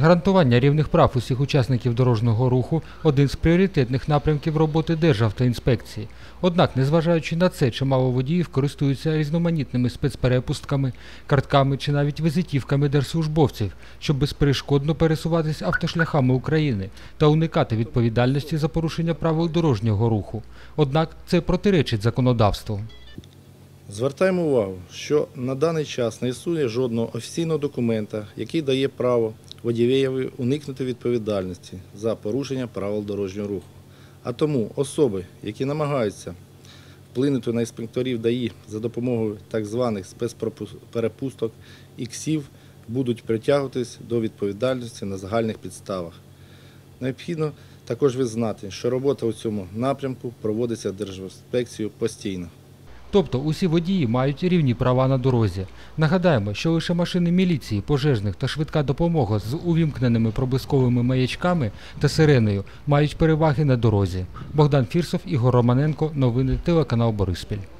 Гарантування рівних прав усіх учасників дорожнього руху один з пріоритетних напрямків роботи Державтоінспекції. Однак, незважаючи на це, чимало водіїв користуються різноманітними спецперепустками, картками чи навіть візитівками держслужбовців, щоб безперешкодно пересуватись автошляхами України та уникати відповідальності за порушення правил дорожнього руху. Однак це протиречить законодавству. Звертаємо увагу, що на даний час не існує жодного офіційного документа, який дає право водієві уникнути відповідальності за порушення правил дорожнього руху. А тому особи, які намагаються вплинути на інспекторів ДАІ за допомогою так званих спецперепусток і КСів, будуть притягуватись до відповідальності на загальних підставах. Необхідно також відзнати, що робота у цьому напрямку проводиться Держінспекцією постійно. Тобто усі водії мають рівні права на дорозі. Нагадаємо, що лише машини міліції, пожежних та швидка допомога з увімкненими проблисковими маячками та сиреною мають переваги на дорозі. Богдан Фірсов, Ігор Романенко. Новини телеканал Бориспіль.